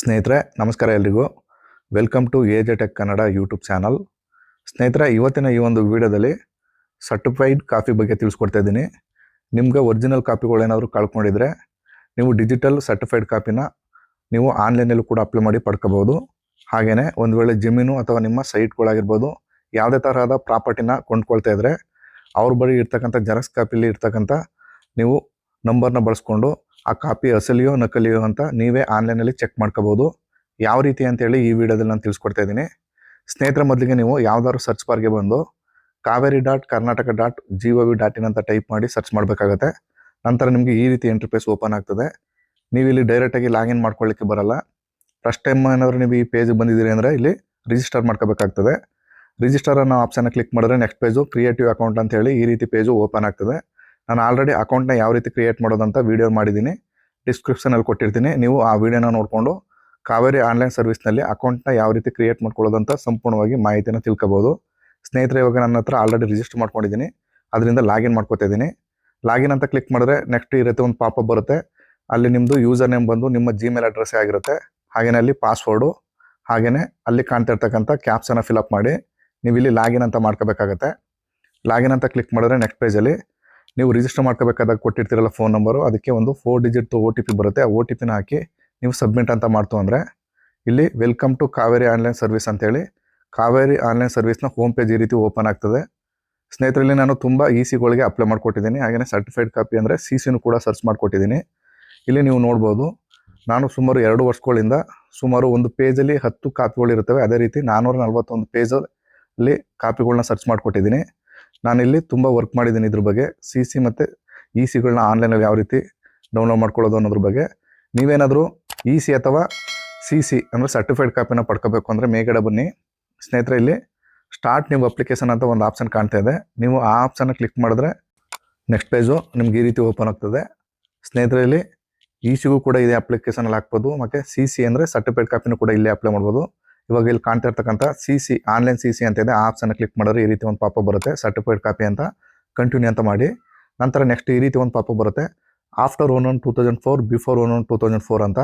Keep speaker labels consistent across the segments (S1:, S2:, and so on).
S1: ಸ್ನೇಹಿತರೆ, ನಮಸ್ಕಾರ ಎಲ್ರಿಗೂ. Welcome to A J tech Kannada YouTube channel ಸ್ನೇಹಿತರೆ, ಇವತ್ತಿನ ಈ ಒಂದು ವಿಡಿಯೋದಲ್ಲಿ ಸರ್ಟಿಫೈಡ್ ಕಾಫಿ ಬಗ್ಗೆ ತಿಳಿಸ್ಕೊಡ್ತಾ ಇದ್ದೀನಿ. ನಿಮ್ಗೆ ಒರಿಜಿನಲ್ ಕಾಪಿಗಳೇನಾದರೂ ಕಳ್ಕೊಂಡಿದ್ರೆ, ನೀವು ಡಿಜಿಟಲ್ ಸರ್ಟಿಫೈಡ್ ಕಾಪಿನ ನೀವು ಆನ್ಲೈನಲ್ಲೂ ಕೂಡ ಅಪ್ಲೈ ಮಾಡಿ ಪಡ್ಕೋಬೋದು ಹಾಗೆಯೇ ಒಂದು ವೇಳೆ ಜಮೀನು ಅಥವಾ ನಿಮ್ಮ ಸೈಟ್ಗಳಾಗಿರ್ಬೋದು, ಯಾವುದೇ ತರಹದ ಪ್ರಾಪರ್ಟಿನ ಕೊಂಡ್ಕೊಳ್ತಾ ಇದ್ರೆ, ಅವ್ರ ಬಳಿ ಇರ್ತಕ್ಕಂಥ ಜೆರಾಕ್ಸ್ ಕಾಪಿಲಿ ಇರ್ತಕ್ಕಂಥ ನೀವು ನಂಬರ್ನ ಬಳಸ್ಕೊಂಡು ಆ ಕಾಪಿ ಅಸಲಿಯೋ ನಕಲಿಯೋ ಅಂತ ನೀವೇ ಆನ್ಲೈನಲ್ಲಿ ಚೆಕ್ ಮಾಡ್ಕೋಬೋದು. ಯಾವ ರೀತಿ ಅಂತೇಳಿ ಈ ವಿಡಿಯೋದಲ್ಲಿ ನಾನು ತಿಳಿಸ್ಕೊಡ್ತಾ ಇದ್ದೀನಿ. ಸ್ನೇಹಿತರ, ಮೊದಲಿಗೆ ನೀವು ಯಾವ್ದಾದ್ರು ಸರ್ಚ್ ಬಾರ್ಗೆ ಬಂದು Kaveri dot Karnataka dot G V dot in ಅಂತ ಟೈಪ್ ಮಾಡಿ ಸರ್ಚ್ ಮಾಡಬೇಕಾಗತ್ತೆ. ನಂತರ ನಿಮಗೆ ಈ ರೀತಿ ಇಂಟರ್ಫೇಸ್ ಓಪನ್ ಆಗ್ತದೆ. ನೀವು ಇಲ್ಲಿ ಡೈರೆಕ್ಟಾಗಿ ಲಾಗಿನ್ ಮಾಡ್ಕೊಳ್ಳಿಕ್ಕೆ ಬರಲ್ಲ. ಫಸ್ಟ್ ಟೈಮ್ ಏನಾದರೂ ನೀವು ಈ ಪೇಜ್ ಬಂದಿದ್ದೀರಿ ಅಂದರೆ ಇಲ್ಲಿ ರಿಜಿಸ್ಟರ್ ಮಾಡ್ಕೋಬೇಕಾಗ್ತದೆ. ರಿಜಿಸ್ಟರ್ ಅನ್ನೋ ಆಪ್ಷನ್ ಕ್ಲಿಕ್ ಮಾಡಿದ್ರೆ ನೆಕ್ಸ್ಟ್ ಪೇಜು ಕ್ರಿಯೇಟಿವ್ ಅಕೌಂಟ್ ಅಂತ ಹೇಳಿ ಈ ರೀತಿ ಪೇಜು ಓಪನ್ ಆಗ್ತದೆ. ನಾನು ಆಲ್ರೆಡಿ ಅಕೌಂಟ್ನ ಯಾವ ರೀತಿ ಕ್ರಿಯೇಟ್ ಮಾಡೋದಂತ ವಿಡಿಯೋ ಮಾಡಿದ್ದೀನಿ. ಡಿಸ್ಕ್ರಿಪ್ಷನಲ್ಲಿ ಕೊಟ್ಟಿರ್ತೀನಿ. ನೀವು ಆ ವಿಡಿಯೋನ ನೋಡಿಕೊಂಡು ಕಾವೇರಿ ಆನ್ಲೈನ್ ಸರ್ವಿಸ್ನಲ್ಲಿ ಅಕೌಂಟ್ನ ಯಾವ ರೀತಿ ಕ್ರಿಯೇಟ್ ಮಾಡ್ಕೊಳ್ಳೋದಂತ ಸಂಪೂರ್ಣವಾಗಿ ಮಾಹಿತಿನ ತಿಳ್ಕೊಬೋದು. ಸ್ನೇಹಿತರೆ, ಇವಾಗ ನನ್ನ ಹತ್ರ ಆಲ್ರೆಡಿ ರಿಜಿಸ್ಟರ್ ಮಾಡ್ಕೊಂಡಿದ್ದೀನಿ. ಅದರಿಂದ ಲಾಗಿನ್ ಮಾಡ್ಕೊತಾ ಇದ್ದೀನಿ. ಲಾಗಿನ್ ಅಂತ ಕ್ಲಿಕ್ ಮಾಡಿದ್ರೆ ನೆಕ್ಸ್ಟ್ ಈ ರೀತಿ ಒಂದು ಪಾಪಪ್ ಬರುತ್ತೆ. ಅಲ್ಲಿ ನಿಮ್ಮದು ಯೂಸರ್ ನೇಮ್ ಬಂದು ನಿಮ್ಮ ಜಿಮೇಲ್ ಅಡ್ರೆಸ್ಸೇ ಆಗಿರುತ್ತೆ. ಹಾಗೆಯೇ ಅಲ್ಲಿ ಪಾಸ್ವರ್ಡು ಹಾಗೆಯೇ ಅಲ್ಲಿ ಕಾಣ್ತಾ ಇರ್ತಕ್ಕಂಥ ಕ್ಯಾಪ್ಸನ್ನು ಫಿಲಪ್ ಮಾಡಿ ನೀವು ಇಲ್ಲಿ ಲಾಗಿನ್ ಅಂತ ಮಾಡ್ಕೋಬೇಕಾಗತ್ತೆ. ಲಾಗಿನ್ ಅಂತ ಕ್ಲಿಕ್ ಮಾಡಿದ್ರೆ ನೆಕ್ಸ್ಟ್ ಪೇಜಲ್ಲಿ ನೀವು ರಿಜಿಸ್ಟರ್ ಮಾಡ್ಕೋಬೇಕಾದಾಗ ಕೊಟ್ಟಿರ್ತೀರಲ್ಲ ಫೋನ್ ನಂಬರು ಅದಕ್ಕೆ ಒಂದು four digit O T P ಬರುತ್ತೆ. ಆ ಒ ಟಿ ಪಿನ ಹಾಕಿ ನೀವು ಸಬ್ಮಿಟ್ ಅಂತ ಮಾಡ್ತು ಅಂದರೆ, ಇಲ್ಲಿ welcome to Kaveri online service ಅಂತೇಳಿ ಕಾವೇರಿ ಆನ್ಲೈನ್ ಸರ್ವಿಸ್ನ ಹೋಮ್ ಪೇಜ್ ಈ ರೀತಿ ಓಪನ್ ಆಗ್ತದೆ. ಸ್ನೇಹಿತರಲ್ಲಿ ನಾನು ತುಂಬ ಇ ಸಿಗಳಿಗೆ ಅಪ್ಲೈ ಮಾಡಿಕೊಟ್ಟಿದ್ದೀನಿ. ಹಾಗೆಯೇ ಸರ್ಟಿಫೈಡ್ ಕಾಪಿ ಅಂದರೆ ಸಿ ಸಿನೂ ಕೂಡ ಸರ್ಚ್ ಮಾಡಿಕೊಟ್ಟಿದ್ದೀನಿ. ಇಲ್ಲಿ ನೀವು ನೋಡ್ಬೋದು, ನಾನು ಸುಮಾರು ಎರಡು ವರ್ಷಗಳಿಂದ ಸುಮಾರು ಒಂದು ಪೇಜಲ್ಲಿ ಹತ್ತು ಕಾಪಿಗಳು ಇರ್ತವೆ ಅದೇ ರೀತಿ ನಾನ್ನೂರ ನಲ್ವತ್ತೊಂದು ಪೇಜಲ್ಲಿ ಕಾಪಿಗಳನ್ನ ಸರ್ಚ್ ಮಾಡಿಕೊಟ್ಟಿದ್ದೀನಿ. ನಾನಿಲ್ಲಿ ತುಂಬ ವರ್ಕ್ ಮಾಡಿದ್ದೀನಿ ಇದ್ರ ಬಗ್ಗೆ. ಸಿ ಸಿ ಮತ್ತು ಇ ಸಿಗಳನ್ನ ಆನ್ಲೈನಲ್ಲಿ ಯಾವ ರೀತಿ ಡೌನ್ಲೋಡ್ ಮಾಡ್ಕೊಳ್ಳೋದು ಅನ್ನೋದ್ರ ಬಗ್ಗೆ. ನೀವೇನಾದರೂ ಇ ಸಿ ಅಥವಾ ಸಿ ಸಿ ಅಂದರೆ ಸರ್ಟಿಫೈಡ್ ಕಾಪಿನ ಪಡ್ಕೋಬೇಕು ಅಂದರೆ ಮೇಗಡೆ ಬನ್ನಿ. ಸ್ನೇಹಿತರೆ, ಇಲ್ಲಿ ಸ್ಟಾರ್ಟ್ ನೀವು ಅಪ್ಲಿಕೇಶನ್ ಅಂತ ಒಂದು ಆಪ್ಷನ್ ಕಾಣ್ತಾ ಇದೆ. ನೀವು ಆ ಆಪ್ಷನ್ನ ಕ್ಲಿಕ್ ಮಾಡಿದ್ರೆ ನೆಕ್ಸ್ಟ್ ಪೇಜು ನಿಮ್ಗೆ ಈ ರೀತಿ ಓಪನ್ ಆಗ್ತದೆ. ಸ್ನೇಹಿತರೆ, ಇಲ್ಲಿ ಇ ಸಿಗೂ ಕೂಡ ಇದೇ ಅಪ್ಲಿಕೇಶನಲ್ಲಿ ಹಾಕ್ಬೋದು. ಮತ್ತು ಸಿ ಸಿ ಅಂದರೆ ಸರ್ಟಿಫೈಡ್ ಕಾಪಿನೂ ಕೂಡ ಇಲ್ಲೇ ಅಪ್ಲೈ ಮಾಡ್ಬೋದು. ಇವಾಗ ಇಲ್ಲಿ ಕಾಣ್ತಾ ಇರ್ತಕ್ಕಂಥ C C online C C ಅಂತ ಇದೆ. ಆಪ್ಸನ್ನು ಕ್ಲಿಕ್ ಮಾಡಿದ್ರೆ ಈ ರೀತಿ ಒಂದು ಪಾಪ ಬರುತ್ತೆ. ಸರ್ಟಿಫೈಡ್ ಕಾಪಿ ಅಂತ ಕಂಟಿನ್ಯೂ ಅಂತ ಮಾಡಿ. ನಂತರ ನೆಕ್ಸ್ಟ್ ಈ ರೀತಿ ಒಂದು ಪಾಪ ಬರುತ್ತೆ. After one one two thousand four before one one two thousand four ಅಂತ.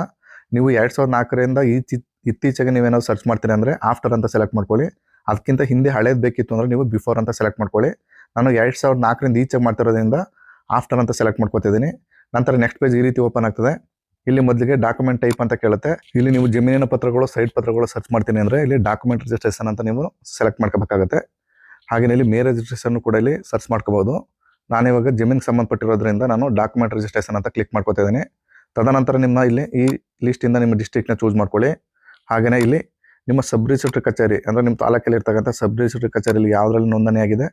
S1: ನೀವು ಎರಡು ಸಾವಿರದ ನಾಲ್ಕರಿಂದ ಈಚಿ ಇತ್ತೀಚೆಗೆ ನೀವೇನಾದ್ರು ಸರ್ಚ್ ಮಾಡ್ತೀರಿ ಅಂದರೆ ಆಫ್ಟರ್ ಅಂತ ಸೆಲೆಕ್ಟ್ ಮಾಡ್ಕೊಳ್ಳಿ. ಅದಕ್ಕಿಂತ ಹಿಂದೆ ಹಳೇದು ಬೇಕಿತ್ತು ಅಂದರೆ ನೀವು ಬಿಫೋರ್ ಅಂತ ಸೆಲೆಕ್ಟ್ ಮಾಡ್ಕೊಳ್ಳಿ. ನಾನು ಎರಡು ಸಾವಿರದ ನಾಲ್ಕರಿಂದ ಈಚೆಗೆ ಮಾಡ್ತಿರೋದ್ರಿಂದ ಆಫ್ಟರ್ ಅಂತ ಸೆಲೆಕ್ಟ್ ಮಾಡ್ಕೊತಿದ್ದೀನಿ. ನಂತರ ನೆಕ್ಸ್ಟ್ ಪೇಜ್ ಈ ರೀತಿ ಓಪನ್ ಆಗ್ತದೆ. ಇಲ್ಲಿ ಮೊದಲಿಗೆ ಡಾಕ್ಯುಮೆಂಟ್ ಟೈಪ್ ಅಂತ ಕೇಳುತ್ತೆ. ಇಲ್ಲಿ ನೀವು ಜಮೀನಿನ ಪತ್ರಗಳು ಸೈಟ್ ಪತ್ರಗಳು ಸರ್ಚ್ ಮಾಡ್ತೀನಿ ಅಂದರೆ ಇಲ್ಲಿ ಡಾಕ್ಯುಮೆಂಟ್ ರಿಜಿಸ್ಟ್ರೇಷನ್ ಅಂತ ನೀವು ಸೆಲೆಕ್ಟ್ ಮಾಡ್ಕೋಬೇಕಾಗುತ್ತೆ. ಹಾಗೆಯೇ ಇಲ್ಲಿ ಮೇ ರಿಜಿಸ್ಟ್ರೇಷನ್ ಕೂಡ ಇಲ್ಲಿ ಸರ್ಚ್ ಮಾಡ್ಕೋಬಹುದು. ನಾನಿವಾಗ ಜಮೀನಿಗೆ ಸಂಬಂಧಪಟ್ಟಿರೋದ್ರಿಂದ ನಾನು ಡಾಕ್ಯುಮೆಂಟ್ ರಿಜಿಸ್ಟ್ರೇಷನ್ ಅಂತ ಕ್ಲಿಕ್ ಮಾಡ್ಕೊತಾ ಇದ್ದೀನಿ. ತದನಂತರ ನಿಮ್ಮ ಇಲ್ಲಿ ಈ ಲಿಸ್ಟಿಂದ ನಿಮ್ಮ ಡಿಸ್ಟ್ರಿಕ್ಟ್ನ ಚೂಸ್ ಮಾಡ್ಕೊಳ್ಳಿ. ಹಾಗೆಯೇ ಇಲ್ಲಿ ನಿಮ್ಮ ಸಬ್ ರಿಜಿಸ್ಟ್ರ್ ಕಚೇರಿ, ಅಂದರೆ ನಿಮ್ಮ ತಾಲೂಕಲ್ಲಿ ಇರ್ತಕ್ಕಂಥ ಸಬ್ ರಿಜಿಸ್ಟ್ರ್ ಕಚೇರಿಯಲ್ಲಿ ಯಾವುದ್ರಲ್ಲಿ ನೋಂದಣಿ ಆಗಿದೆ,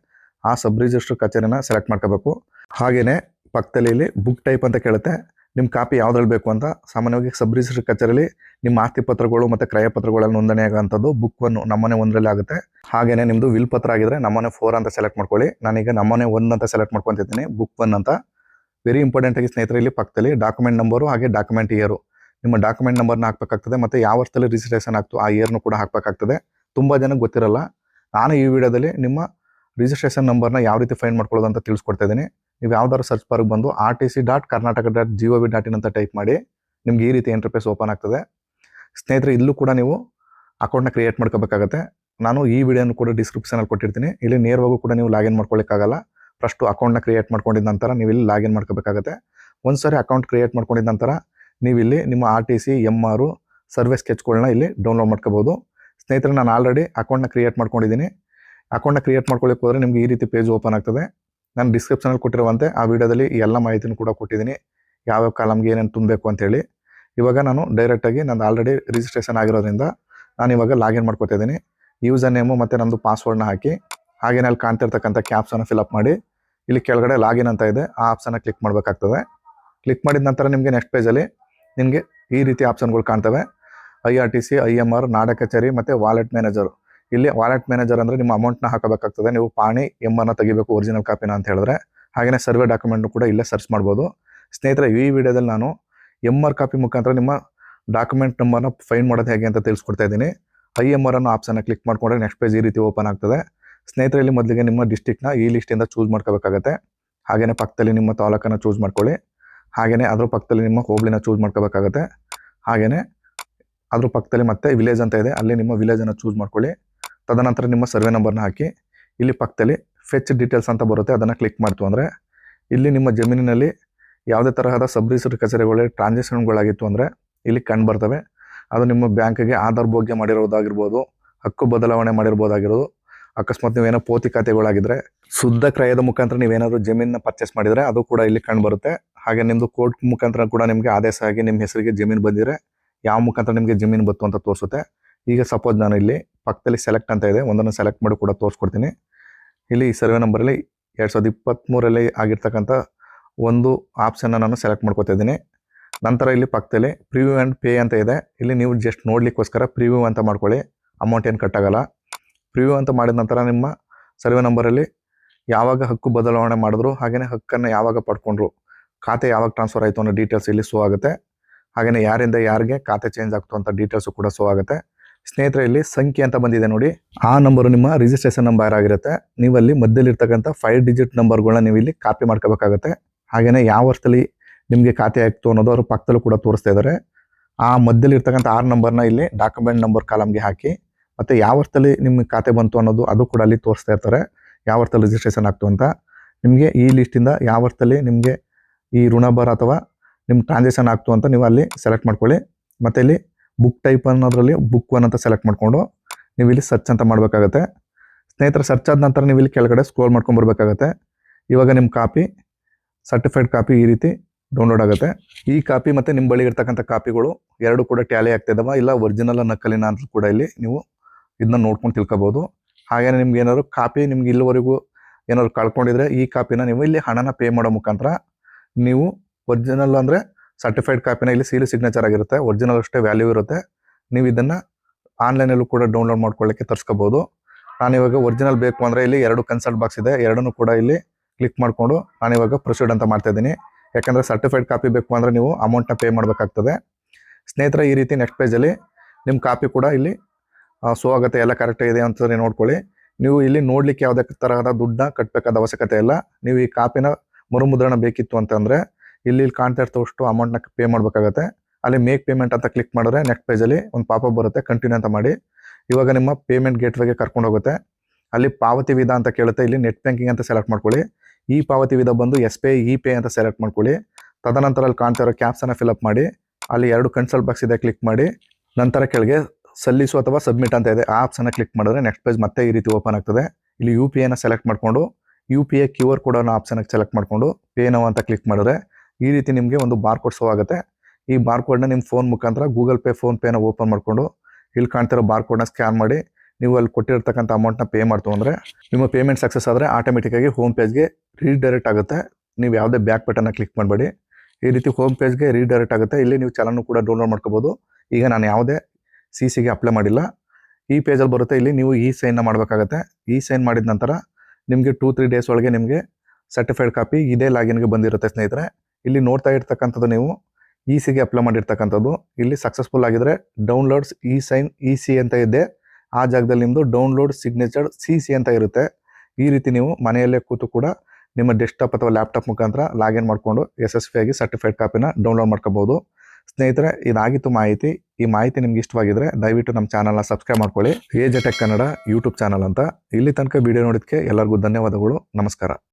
S1: ಆ ಸಬ್ ರಿಜಿಸ್ಟ್ರ್ ಕಚೇರಿನ ಸೆಲೆಕ್ಟ್ ಮಾಡ್ಕೋಬೇಕು. ಹಾಗೆಯೇ ಪಕ್ಕದಲ್ಲಿ ಇಲ್ಲಿ ಬುಕ್ ಟೈಪ್ ಅಂತ ಕೇಳುತ್ತೆ. ನಿಮ್ಮ ಕಾಪಿ ಯಾವುದ್ರಲ್ಲಿ ಬೇಕು ಅಂತ ಸಾಮಾನ್ಯವಾಗಿ ಸಬ್ ರಿಜಿಸ್ಟರ್ ಕಚೇರಿಯಲ್ಲಿ ನಿಮ್ಮ ಆಸ್ತಿ ಪತ್ರಗಳು ಮತ್ತು ಕ್ರಯ ಪತ್ರಗಳಲ್ಲಿ ನೋಂದಣಿ ಆಗೋಂಥದ್ದು ಬುಕ್ ಒನ್ ನಮ್ಮನೆ ಒಂದರಲ್ಲಿ ಆಗುತ್ತೆ. ಹಾಗೆಯೇ ನಿಮ್ಮದು ವಿಲ್ ಪತ್ರ ಆಗಿದ್ರೆ ನಮ್ಮನೆ ಫೋರ್ ಅಂತ ಸೆಲೆಕ್ಟ್ ಮಾಡ್ಕೊಳ್ಳಿ. ನಾನೀಗ ನಮ್ಮನೆ ಒನ್ ಅಂತ ಸೆಲೆಕ್ಟ್ ಮಾಡ್ಕೊತಿದ್ದೀನಿ ಬುಕ್ ಒನ್ ಅಂತ. ವೆರಿ ಇಂಪಾರ್ಟೆಂಟ್ ಆಗಿ ಸ್ನೇಹಿತರೆ, ಇಲ್ಲಿ ಪಕ್ಕದಲ್ಲಿ ಡಾಕ್ಯುಮೆಂಟ್ ನಂಬರು ಹಾಗೆ ಡಾಕ್ಯುಮೆಂಟ್ ಇಯರು ನಿಮ್ಮ ಡಾಕ್ಯುಮೆಂಟ್ ನಂಬರ್ನ ಹಾಕಬೇಕಾಗ್ತದೆ, ಮತ್ತು ಯಾವ ವರ್ಷದಲ್ಲಿ ರಿಜಿಸ್ಟ್ರೇಷನ್ ಆಗ್ತು ಆ ಇಯರ್ನು ಕೂಡ ಹಾಕಬೇಕಾಗ್ತದೆ. ತುಂಬ ಜನಕ್ಕೆ ಗೊತ್ತಿರಲ್ಲ. ನಾನು ಈ ವಿಡಿಯೋದಲ್ಲಿ ನಿಮ್ಮ ರಿಜಿಸ್ಟ್ರೇಷನ್ ನಂಬರ್ನ ಯಾವ ರೀತಿ ಫೈಂಡ್ ಮಾಡ್ಕೊಳ್ಳೋದು ಅಂತ ತಿಳಿಸ್ಕೊಡ್ತಾ ಇದ್ದೀನಿ. ನೀವು ಯಾವ್ದಾದ್ರು ಸರ್ಚ್ ಬಾರ್ಗೆ ಬಂದು R T C dot Karnataka dot G V dot in ಅಂತ ಟೈಪ್ ಮಾಡಿ ನಿಮ್ಗೆ ಈ ರೀತಿ ಇಂಟರ್ಫೇಸ್ ಓಪನ್ ಆಗ್ತದೆ. ಸ್ನೇಹಿತರೆ, ಇಲ್ಲೂ ಕೂಡ ನೀವು ಅಕೌಂಟ್ನ ಕ್ರಿಯೇಟ್ ಮಾಡ್ಕೋಬೇಕಾಗತ್ತೆ. ನಾನು ಈ ವಿಡಿಯೋನು ಕೂಡ ಡಿಸ್ಕ್ರಿಪ್ಷನಲ್ಲಿ ಕೊಟ್ಟಿರ್ತೀನಿ. ಇಲ್ಲಿ ನೇರವಾಗೂ ಕೂಡ ನೀವು ಲಾಗಿನ್ ಮಾಡ್ಕೊಳ್ಳಿಕ್ಕಾಗಲ್ಲ ಫಸ್ಟು ಅಕೌಂಟ್ನ ಕ್ರಿಯೇಟ್ ಮಾಡ್ಕೊಂಡಿದ್ದ ನಂತರ ನೀವು ಇಲ್ಲಿ ಲಾಗಿನ್ ಮಾಡ್ಕೋಬೇಕಾಗತ್ತೆ. ಒಂದ್ಸರಿ ಅಕೌಂಟ್ ಕ್ರಿಯೇಟ್ ಮಾಡ್ಕೊಂಡಿದ್ದ ನಂತರ ನೀವು ಇಲ್ಲಿ ನಿಮ್ಮ R T C M R survey ಸ್ಕೆಚ್ಗಳನ್ನ ಇಲ್ಲಿ ಡೌನ್ಲೋಡ್ ಮಾಡ್ಕೋಬೋದು. ಸ್ನೇಹಿತರೆ, ನಾನು ಆಲ್ರೆಡಿ ಅಕೌಂಟ್ನ ಕ್ರಿಯೇಟ್ ಮಾಡ್ಕೊಂಡಿದ್ದೀನಿ. ಅಕೌಂಟ್ನ ಕ್ರಿಯೇಟ್ ಮಾಡ್ಕೊಳ್ಳಿಕ್ಕೆ ಹೋದರೆ ನಿಮಗೆ ಈ ರೀತಿ ಪೇಜ್ ಓಪನ್ ಆಗ್ತದೆ. ನಾನು ಡಿಸ್ಕ್ರಿಪ್ಷನಲ್ಲಿ ಕೊಟ್ಟಿರುವಂತೆ ಆ ವಿಡಿಯೋದಲ್ಲಿ ಎಲ್ಲ ಮಾಹಿತಿನೂ ಕೂಡ ಕೊಟ್ಟಿದ್ದೀನಿ. ಯಾವ್ಯಾವ ಕಾಲಮ್ಗೆ ಏನೇನು ತುಂಬಬೇಕು ಅಂತೇಳಿ ಇವಾಗ ನಾನು ಡೈರೆಕ್ಟಾಗಿ ನಂದು ಆಲ್ರೆಡಿ ರಿಜಿಸ್ಟ್ರೇಷನ್ ಆಗಿರೋದ್ರಿಂದ ನಾನು ಇವಾಗ ಲಾಗಿನ್ ಮಾಡ್ಕೊತಾ ಇದ್ದೀನಿ. ಯೂಸರ್ ನೇಮು ಮತ್ತು ನಮ್ಮದು ಪಾಸ್ವರ್ಡ್ನ ಹಾಕಿ, ಹಾಗೇನೆ ಅಲ್ಲಿ ಕಾಣ್ತಿರ್ತಕ್ಕಂಥ ಕ್ಯಾಪ್ಸನ್ನು ಫಿಲಪ್ ಮಾಡಿ, ಇಲ್ಲಿ ಕೆಳಗಡೆ ಲಾಗಿನ್ ಅಂತ ಇದೆ, ಆ ಆಪ್ಷನ್ನ ಕ್ಲಿಕ್ ಮಾಡಬೇಕಾಗ್ತದೆ. ಕ್ಲಿಕ್ ಮಾಡಿದ ನಂತರ ನಿಮಗೆ ನೆಕ್ಸ್ಟ್ ಪೇಜಲ್ಲಿ ನಿಮಗೆ ಈ ರೀತಿ ಆಪ್ಷನ್ಗಳು ಕಾಣ್ತವೆ. I R T C I M R ನಾಡ ಕಚೇರಿ ಮತ್ತು ವಾಲೆಟ್ ಮ್ಯಾನೇಜರ್ ಇಲ್ಲಿ ವಾಲೆಟ್ ಮ್ಯಾನೇಜರ್ ಅಂದರೆ ನಿಮ್ಮ ಅಮೌಂಟ್ನ ಹಾಕಬೇಕಾಗ್ತದೆ. ನೀವು ಪಾಣಿ ಎಂ ಅನ್ನ ತೆಗಿಬೇಕು ಒರಿಜಿನಲ್ ಕಾಪಿನ ಅಂತ ಹೇಳಿದ್ರೆ. ಹಾಗೆಯೇ ಸರ್ವೆ ಡಾಕ್ಯುಮೆಂಟ್ ಕೂಡ ಇಲ್ಲೇ ಸರ್ಚ್ ಮಾಡ್ಬೋದು. ಸ್ನೇಹಿತರೆ, ಈ ವಿಡಿಯೋದಲ್ಲಿ ನಾನು ಎಂ ಆರ್ ಕಾಪಿ ಮುಖಾಂತರ ನಿಮ್ಮ ಡಾಕ್ಯುಮೆಂಟ್ ನಂಬರ್ನ ಫೈಂಡ್ ಮಾಡೋದು ಹೇಗೆ ಅಂತ ತಿಳಿಸ್ಕೊಡ್ತಾ ಇದ್ದೀನಿ. ಐ ಎಂ ಆರ್ ಅನ್ನೋ ಆಪ್ಷನ್ನ ಕ್ಲಿಕ್ ಮಾಡ್ಕೊಂಡ್ರೆ ನೆಕ್ಸ್ಟ್ ಪೇಜ್ ಈ ರೀತಿ ಓಪನ್ ಆಗ್ತದೆ. ಸ್ನೇಹಿತರೆ, ಇಲ್ಲಿ ಮೊದಲಿಗೆ ನಿಮ್ಮ ಡಿಸ್ಟಿಕ್ನ ಈ ಲಿಸ್ಟಿಂದ ಚೂಸ್ ಮಾಡ್ಕೋಬೇಕಾಗತ್ತೆ. ಹಾಗೆಯೇ ಪಕ್ಕದಲ್ಲಿ ನಿಮ್ಮ ತಾಲೂಕನ್ನು ಚೂಸ್ ಮಾಡ್ಕೊಳ್ಳಿ. ಹಾಗೆಯೇ ಅದ್ರ ಪಕ್ಕದಲ್ಲಿ ನಿಮ್ಮ ಹೋಬಳಿನ ಚೂಸ್ ಮಾಡ್ಕೋಬೇಕಾಗತ್ತೆ. ಹಾಗೆಯೇ ಅದ್ರ ಪಕ್ಕದಲ್ಲಿ ಮತ್ತೆ ವಿಲೇಜ್ ಅಂತ ಇದೆ. ಅಲ್ಲಿ ನಿಮ್ಮ ವಿಲೇಜನ್ನು ಚೂಸ್ ಮಾಡ್ಕೊಳ್ಳಿ. ತದನಂತರ ನಿಮ್ಮ ಸರ್ವೆ ನಂಬರ್ನ ಹಾಕಿ ಇಲ್ಲಿ ಪಕ್ಕದಲ್ಲಿ ಫೆಚ್ ಡೀಟೇಲ್ಸ್ ಅಂತ ಬರುತ್ತೆ, ಅದನ್ನು ಕ್ಲಿಕ್ ಮಾಡ್ತು ಅಂದರೆ ಇಲ್ಲಿ ನಿಮ್ಮ ಜಮೀನಿನಲ್ಲಿ ಯಾವುದೇ ತರಹದ ಸಬ್ ಕಚೇರಿಗಳ ಟ್ರಾನ್ಸಾಕ್ಷನ್ಗಳಾಗಿತ್ತು ಅಂದರೆ ಇಲ್ಲಿ ಕಂಡು ಬರ್ತವೆ. ಅದು ನಿಮ್ಮ ಬ್ಯಾಂಕಿಗೆ ಆಧಾರ್ ಭೋಗ್ಯ ಮಾಡಿರೋದಾಗಿರ್ಬೋದು, ಹಕ್ಕು ಬದಲಾವಣೆ ಮಾಡಿರ್ಬೋದಾಗಿರೋದು. ಅಕಸ್ಮಾತ್ ನೀವೇನೋ ಪೋತಿ ಖಾತೆಗಳಾಗಿದ್ದರೆ ಶುದ್ಧ ಕ್ರಯದ ಮುಖಾಂತರ ನೀವೇನಾದರೂ ಜಮೀನನ್ನ ಪರ್ಚೇಸ್ ಮಾಡಿದರೆ ಅದು ಕೂಡ ಇಲ್ಲಿ ಕಂಡು ಬರುತ್ತೆ. ಹಾಗೆ ನಿಮ್ಮದು ಕೋರ್ಟ್ ಮುಖಾಂತರ ಕೂಡ ನಿಮಗೆ ಆದೇಶ ಆಗಿ ನಿಮ್ಮ ಹೆಸರಿಗೆ ಜಮೀನು ಬಂದಿದ್ರೆ ಯಾವ ಮುಖಾಂತರ ನಿಮಗೆ ಜಮೀನು ಬಂತು ಅಂತ ತೋರಿಸುತ್ತೆ. ಈಗ ಸಪೋಸ್ ನಾನು ಇಲ್ಲಿ ಪಕ್ಕದಲ್ಲಿ ಸೆಲೆಕ್ಟ್ ಅಂತ ಇದೆ, ಒಂದನ್ನು ಸೆಲೆಕ್ಟ್ ಮಾಡಿ ಕೂಡ ತೋರಿಸ್ಕೊಡ್ತೀನಿ. ಇಲ್ಲಿ ಸರ್ವೆ ನಂಬರಲ್ಲಿ ಎರಡು ಸಾವಿರದ ಇಪ್ಪತ್ತ್ಮೂರಲ್ಲಿ ಆಗಿರ್ತಕ್ಕಂಥ ಒಂದು ಆಪ್ಷನ್ನ ನಾನು ಸೆಲೆಕ್ಟ್ ಮಾಡ್ಕೊತಾ ಇದ್ದೀನಿ. ನಂತರ ಇಲ್ಲಿ ಪಕ್ಕದಲ್ಲಿ ಪ್ರಿವ್ಯೂ ಆ್ಯಂಡ್ ಪೇ ಅಂತ ಇದೆ. ಇಲ್ಲಿ ನೀವು ಜಸ್ಟ್ ನೋಡಲಿಕ್ಕೋಸ್ಕರ ಪ್ರಿವ್ಯೂ ಅಂತ ಮಾಡ್ಕೊಳ್ಳಿ. ಅಮೌಂಟ್ ಏನು ಕಟ್ಟಾಗಲ್ಲ ಪ್ರಿವ್ಯೂ ಅಂತ ಮಾಡಿದ ನಂತರ ನಿಮ್ಮ ಸರ್ವೆ ನಂಬರಲ್ಲಿ ಯಾವಾಗ ಹಕ್ಕು ಬದಲಾವಣೆ ಮಾಡಿದ್ರು ಹಾಗೆಯೇ ಹಕ್ಕನ್ನು ಯಾವಾಗ ಪಡ್ಕೊಂಡ್ರು, ಖಾತೆ ಯಾವಾಗ ಟ್ರಾನ್ಸ್ಫರ್ ಆಯಿತು ಅನ್ನೋ ಡೀಟೇಲ್ಸ್ ಇಲ್ಲಿ ಸೋ ಆಗುತ್ತೆ. ಹಾಗೆಯೇ ಯಾರಿಂದ ಯಾರಿಗೆ ಖಾತೆ ಚೇಂಜ್ ಆಗ್ತು ಅಂತ ಡೀಟೇಲ್ಸು ಕೂಡ ಸೋ ಆಗುತ್ತೆ. ಸ್ನೇಹಿತರೆ ಇಲ್ಲಿ ಸಂಖ್ಯೆ ಅಂತ ಬಂದಿದೆ ನೋಡಿ. ಆ ನಂಬರು ನಿಮ್ಮ ರಿಜಿಸ್ಟ್ರೇಷನ್ ನಂಬರ್ ಆಗಿರುತ್ತೆ. ನೀವು ನೀವಲ್ಲಿ ಮಧ್ಯದಲ್ಲಿರ್ತಕ್ಕಂಥ ಫೈವ್ ಡಿಜಿಟ್ ನಂಬರ್ಗಳನ್ನ ನೀವು ಇಲ್ಲಿ ಕಾಪಿ ಮಾಡ್ಕೋಬೇಕಾಗುತ್ತೆ. ಹಾಗೆಯೇ ಯಾವ ವರ್ಷದಲ್ಲಿ ನಿಮಗೆ ಖಾತೆ ಆಯಿತು ಅನ್ನೋದು ಅವ್ರ ಪಕ್ಕದಲ್ಲೂ ಕೂಡ ತೋರಿಸ್ತಾ ಇದ್ದಾರೆ ಆ ಮಧ್ಯದಲ್ಲಿರ್ತಕ್ಕಂಥ ಆರು ನಂಬರ್ನ ಇಲ್ಲಿ ಡಾಕ್ಯುಮೆಂಟ್ ನಂಬರ್ ಕಾಲಮ್ಗೆ ಹಾಕಿ, ಮತ್ತು ಯಾವ ವರ್ಷದಲ್ಲಿ ನಿಮಗೆ ಖಾತೆ ಬಂತು ಅನ್ನೋದು ಅದು ಕೂಡ ಅಲ್ಲಿ ತೋರಿಸ್ತಾ ಇರ್ತಾರೆ. ಯಾವ ವರ್ಷದಲ್ಲಿ ರಿಜಿಸ್ಟ್ರೇಷನ್ ಆಗ್ತು ಅಂತ. ನಿಮಗೆ ಈ ಲಿಸ್ಟಿಂದ ಯಾವ ವರ್ಷದಲ್ಲಿ ನಿಮಗೆ ಈ ಋಣಭಾರ ಅಥವಾ ನಿಮ್ಮ ಟ್ರಾನ್ಸಾಕ್ಷನ್ ಆಗ್ತು ಅಂತ ನೀವು ಅಲ್ಲಿ ಸೆಲೆಕ್ಟ್ ಮಾಡ್ಕೊಳ್ಳಿ. ಮತ್ತು ಇಲ್ಲಿ ಬುಕ್ ಟೈಪ್ ಅನ್ನೋದ್ರಲ್ಲಿ ಬುಕ್ ಒನ್ ಅಂತ ಸೆಲೆಕ್ಟ್ ಮಾಡಿಕೊಂಡು ನೀವು ಇಲ್ಲಿ ಸರ್ಚ್ ಅಂತ ಮಾಡಬೇಕಾಗತ್ತೆ. ಸ್ನೇಹಿತರ ಸರ್ಚ್ ಆದ ನಂತರ ನೀವು ಇಲ್ಲಿ ಕೆಳಗಡೆ ಸ್ಕ್ರೋಲ್ ಮಾಡ್ಕೊಂಡು ಬರಬೇಕಾಗತ್ತೆ. ಇವಾಗ ನಿಮ್ಮ ಕಾಪಿ ಸರ್ಟಿಫೈಡ್ ಕಾಪಿ ಈ ರೀತಿ ಡೌನ್ಲೋಡ್ ಆಗುತ್ತೆ. ಈ ಕಾಪಿ ಮತ್ತು ನಿಮ್ಮ ಬಳಿ ಇರ್ತಕ್ಕಂಥ ಕಾಪಿಗಳು ಎರಡು ಕೂಡ ಟ್ಯಾಲಿ ಆಗ್ತಿದ್ದಾವ ಇಲ್ಲ ಒರಿಜಿನಲ್ ನಕಲಿನ ಅಂತ ಕೂಡ ಇಲ್ಲಿ ನೀವು ಇದನ್ನ ನೋಡ್ಕೊಂಡು ತಿಳ್ಕೊಬೋದು. ಹಾಗೇನೆ ನಿಮ್ಗೆ ಏನಾದ್ರು ಕಾಪಿ ನಿಮ್ಗೆ ಇಲ್ಲಿವರೆಗೂ ಏನಾದ್ರು ಕಳ್ಕೊಂಡಿದ್ರೆ ಈ ಕಾಪಿನ ನೀವು ಇಲ್ಲಿ ಹಣನ ಪೇ ಮಾಡೋ ಮುಖಾಂತರ ನೀವು ಒರಿಜಿನಲ್ ಅಂದರೆ ಸರ್ಟಿಫೈಡ್ ಕಾಪಿನ ಇಲ್ಲಿ ಸೀಲ್ ಸಿಗ್ನೇಚರ್ ಆಗಿರುತ್ತೆ. ಒರಿಜಿನಲ್ ಅಷ್ಟೇ ವ್ಯಾಲ್ಯೂ ಇರುತ್ತೆ. ನೀವು ಇದನ್ನು ಆನ್ಲೈನಲ್ಲೂ ಕೂಡ ಡೌನ್ಲೋಡ್ ಮಾಡ್ಕೊಳ್ಳಿಕ್ಕೆ ತರಿಸ್ಕೋಬೋದು. ನಾನಿವಾಗ ಒರಿಜಿನಲ್ ಬೇಕು ಅಂದರೆ ಇಲ್ಲಿ ಎರಡು ಕನ್ಸಲ್ಟ್ ಬಾಕ್ಸ್ ಇದೆ. ಎರಡನ್ನೂ ಕೂಡ ಇಲ್ಲಿ ಕ್ಲಿಕ್ ಮಾಡಿಕೊಂಡು ನಾನಿವಾಗ ಪ್ರೊಸೀಡ್ ಅಂತ ಮಾಡ್ತಾ ಇದ್ದೀನಿ. ಯಾಕಂದರೆ ಸರ್ಟಿಫೈಡ್ ಕಾಪಿ ಬೇಕು ಅಂದರೆ ನೀವು ಅಮೌಂಟ್ನ ಪೇ ಮಾಡಬೇಕಾಗ್ತದೆ. ಸ್ನೇಹಿತರ, ಈ ರೀತಿ ನೆಕ್ಸ್ಟ್ ಪೇಜಲ್ಲಿ ನಿಮ್ಮ ಕಾಪಿ ಕೂಡ ಇಲ್ಲಿ ಸೋ ಆಗುತ್ತೆ. ಎಲ್ಲ ಕರೆಕ್ಟ್ ಇದೆ ಅಂತ ನೋಡ್ಕೊಳ್ಳಿ. ನೀವು ಇಲ್ಲಿ ನೋಡ್ಲಿಕ್ಕೆ ಯಾವುದೇ ತರಹದ ದುಡ್ಡನ್ನ ಕಟ್ಟಬೇಕಾದ ಅವಶ್ಯಕತೆ ಇಲ್ಲ. ನೀವು ಈ ಕಾಪಿನ ಮರುಮುದ್ರಣ ಬೇಕಿತ್ತು ಅಂತಂದರೆ ಇಲ್ಲಿ ಇಲ್ಲಿ ಕಾಣ್ತಾ ಇರ್ತವಷ್ಟು ಅಮೌಂಟ್ನ ಪೇ ಮಾಡಬೇಕಾಗತ್ತೆ. ಅಲ್ಲಿ ಮೇಕ್ ಪೇಮೆಂಟ್ ಅಂತ ಕ್ಲಿಕ್ ಮಾಡಿದ್ರೆ ನೆಕ್ಸ್ಟ್ ಪೇಜಲ್ಲಿ ಒಂದು ಪಾಪ ಬರುತ್ತೆ ಕಂಟಿನ್ಯೂ ಅಂತ ಮಾಡಿ. ಇವಾಗ ನಿಮ್ಮ ಪೇಮೆಂಟ್ ಗೇಟ್ವೇಗೆ ಕರ್ಕೊಂಡು ಹೋಗುತ್ತೆ. ಅಲ್ಲಿ ಪಾವತಿ ವಿಧ ಅಂತ ಕೇಳುತ್ತೆ, ಇಲ್ಲಿ ನೆಟ್ ಬ್ಯಾಂಕಿಂಗ್ ಅಂತ ಸೆಲೆಕ್ಟ್ ಮಾಡ್ಕೊಳ್ಳಿ. ಈ ಪಾವತಿ ವಿಧ ಬಂದು ಎಸ್ ಪೇ ಇ ಪೇ ಅಂತ ಸೆಲೆಕ್ಟ್ ಮಾಡ್ಕೊಳ್ಳಿ. ತದನಂತರ ಅಲ್ಲಿ ಕಾಣ್ತಾ ಇರೋ ಕ್ಯಾಪ್ಸನ್ನು ಫಿಲಪ್ ಮಾಡಿ. ಅಲ್ಲಿ ಎರಡು ಕನ್ಸಲ್ಟ್ ಬಾಕ್ಸ್ ಇದೆ ಕ್ಲಿಕ್ ಮಾಡಿ. ನಂತರ ಕೆಳಗೆ ಸಲ್ಲಿಸು ಅಥವಾ ಸಬ್ಮಿಟ್ ಅಂತ ಇದೆ, ಆ ಆಪ್ಷನ್ನ ಕ್ಲಿಕ್ ಮಾಡಿದ್ರೆ ನೆಕ್ಸ್ಟ್ ಪೇಜ್ ಮತ್ತೆ ಈ ರೀತಿ ಓಪನ್ ಆಗ್ತದೆ. ಇಲ್ಲಿ ಯು ಪಿ ಐನ ಸೆಲೆಕ್ಟ್ ಮಾಡಿಕೊಂಡು U P I Q R code ಅನ್ನೋ ಆಪ್ಷನ್ಗೆ ಸೆಲೆಕ್ಟ್ ಮಾಡಿಕೊಂಡು ಪೇ ನೋವು ಅಂತ ಕ್ಲಿಕ್ ಮಾಡಿದ್ರೆ ಈ ರೀತಿ ನಿಮಗೆ ಒಂದು ಬಾರ್ ಕೋಡ್ ಶೋ ಆಗುತ್ತೆ. ಈ ಬಾರ್ ಕೋಡ್ನ ನಿಮ್ಮ ಫೋನ್ ಮುಖಾಂತರ ಗೂಗಲ್ ಪೇ ಫೋನ್ ಪೇನ ಓಪನ್ ಮಾಡಿಕೊಂಡು ಇಲ್ಲಿ ಕಾಣ್ತಿರೋ ಬಾರ್ ಕೋಡ್ನ ಸ್ಕ್ಯಾನ್ ಮಾಡಿ ನೀವು ಅಲ್ಲಿ ಕೊಟ್ಟಿರ್ತಕ್ಕಂಥ ಅಮೌಂಟ್ನ ಪೇ ಮಾಡ್ತು ಅಂದರೆ ನಿಮ್ಮ ಪೇಮೆಂಟ್ ಸಕ್ಸಸ್ ಆದರೆ ಆಟೋಮೆಟಿಕ್ಕಾಗಿ ಹೋಮ್ ಪೇಜ್ಗೆ ರೀಡೈರೆಕ್ಟ್ ಆಗುತ್ತೆ. ನೀವು ಯಾವುದೇ ಬ್ಯಾಕ್ ಬಟನ್ನ ಕ್ಲಿಕ್ ಮಾಡಬೇಡಿ. ಈ ರೀತಿ ಹೋಮ್ ಪೇಜ್ಗೆ ರೀಡೈರೆಕ್ಟ್ ಆಗುತ್ತೆ. ಇಲ್ಲಿ ನೀವು ಚಲನ್ನು ಕೂಡ ಡೌನ್ಲೋಡ್ ಮಾಡ್ಕೋಬೋದು. ಈಗ ನಾನು ಯಾವುದೇ ಸಿ ಸಿಗೆ ಅಪ್ಲೈ ಮಾಡಿಲ್ಲ. ಈ ಪೇಜಲ್ಲಿ ಬರುತ್ತೆ. ಇಲ್ಲಿ ನೀವು ಈ ಸೈನ್ನ ಮಾಡಬೇಕಾಗತ್ತೆ. ಈ ಸೈನ್ ಮಾಡಿದ ನಂತರ ನಿಮಗೆ ಟೂ ತ್ರೀ ಡೇಸ್ ಒಳಗೆ ನಿಮಗೆ ಸರ್ಟಿಫೈಡ್ ಕಾಪಿ ಇದೇ ಲಾಗಿನ್ಗೆ ಬಂದಿರುತ್ತೆ ಸ್ನೇಹಿತರೆ. ಇಲ್ಲಿ ನೋಡ್ತಾ ಇರ್ತಕ್ಕಂಥದ್ದು ನೀವು ಇ ಸಿಗೆ ಅಪ್ಲೈ ಮಾಡಿರ್ತಕ್ಕಂಥದ್ದು. ಇಲ್ಲಿ ಸಕ್ಸಸ್ಫುಲ್ ಆಗಿದ್ರೆ downloads E sign E C ಅಂತ ಇದೆ. ಆ ಜಾಗದಲ್ಲಿ ನಿಮ್ಮದು ಡೌನ್ಲೋಡ್ ಸಿಗ್ನೇಚರ್ ಸಿ ಸಿ ಅಂತ ಇರುತ್ತೆ. ಈ ರೀತಿ ನೀವು ಮನೆಯಲ್ಲೇ ಕೂತು ಕೂಡ ನಿಮ್ಮ ಡೆಸ್ಕ್ಟಾಪ್ ಅಥವಾ ಲ್ಯಾಪ್ಟಾಪ್ ಮುಖಾಂತರ ಲಾಗಿನ್ ಮಾಡಿಕೊಂಡು ಯಶಸ್ವಿಯಾಗಿ ಸರ್ಟಿಫೈಡ್ ಕಾಪಿನ ಡೌನ್ಲೋಡ್ ಮಾಡ್ಕೋಬೋದು. ಸ್ನೇಹಿತರೆ, ಇದಾಗಿತ್ತು ಮಾಹಿತಿ. ಈ ಮಾಹಿತಿ ನಿಮ್ಗೆ ಇಷ್ಟವಾಗಿದ್ರೆ ದಯವಿಟ್ಟು ನಮ್ಮ ಚಾನಲ್ನ ಸಬ್ಸ್ಕ್ರೈಬ್ ಮಾಡ್ಕೊಳ್ಳಿ. A tech Kannada YouTube channel ಅಂತ. ಇಲ್ಲಿ ತನಕ ವಿಡಿಯೋ ನೋಡಿದಕ್ಕೆ ಎಲ್ಲರಿಗೂ ಧನ್ಯವಾದಗಳು. ನಮಸ್ಕಾರ.